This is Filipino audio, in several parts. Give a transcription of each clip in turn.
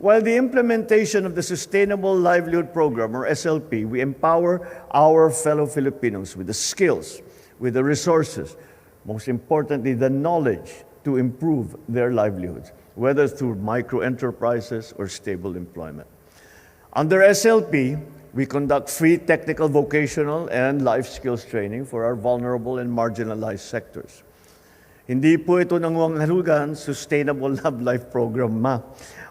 While the implementation of the Sustainable Livelihood Program, or SLP, we empower our fellow Filipinos with the skills, with the resources, most importantly, the knowledge to improve their livelihoods, whether through micro enterprises or stable employment. Under SLP, we conduct free technical, vocational, and life skills training for our vulnerable and marginalized sectors. Hindi po ito nangwanghalugan Sustainable Love Life Program, ma.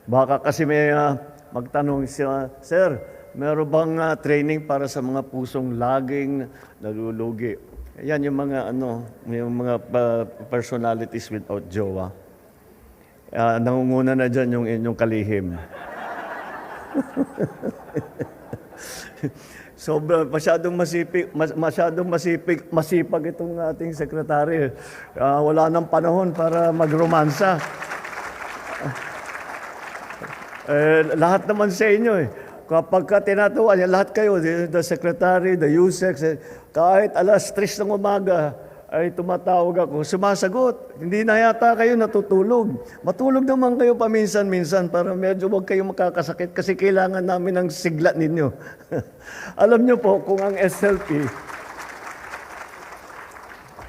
Baka kasi may ah, magtanong siya, Sir, meron bang ah, training para sa mga pusong laging nalulugi? Yan yung mga ano, yung mga ah, personalities without jowa. Ah, nangunguna na dyan yung inyong kalihim. Sobra, masyadong masipig, mas, masyadong masipig, masipag itong ating sekretary. Ah, wala nang panahon para magromansa. Eh, lahat naman sa inyo eh. Kapag ka tinatawa niya, lahat kayo, the, the secretary, the USEC, eh, kahit alas 3 ng umaga, ay tumatawag ako, sumasagot. Hindi na yata kayo natutulog. Matulog naman kayo paminsan-minsan para medyo huwag kayo makakasakit kasi kailangan namin ng sigla ninyo. Alam niyo po, kung ang SLP,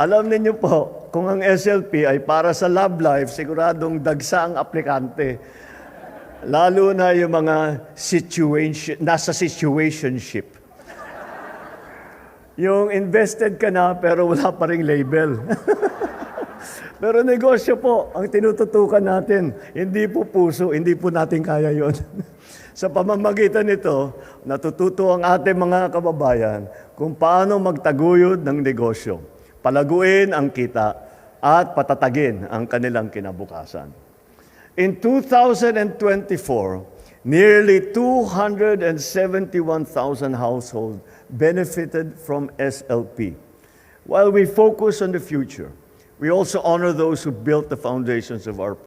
alam niyo po, kung ang SLP ay para sa love life, siguradong dagsa ang aplikante. Lalo na yung mga situation, nasa situationship. Yung invested ka na pero wala pa ring label. pero negosyo po ang tinututukan natin. Hindi po puso, hindi po natin kaya yon. Sa pamamagitan nito, natututo ang ating mga kababayan kung paano magtaguyod ng negosyo, palaguin ang kita, at patatagin ang kanilang kinabukasan. In 2024, nearly 271,000 households benefited from SLP. While we focus on the future, we also honor those who built the foundations of our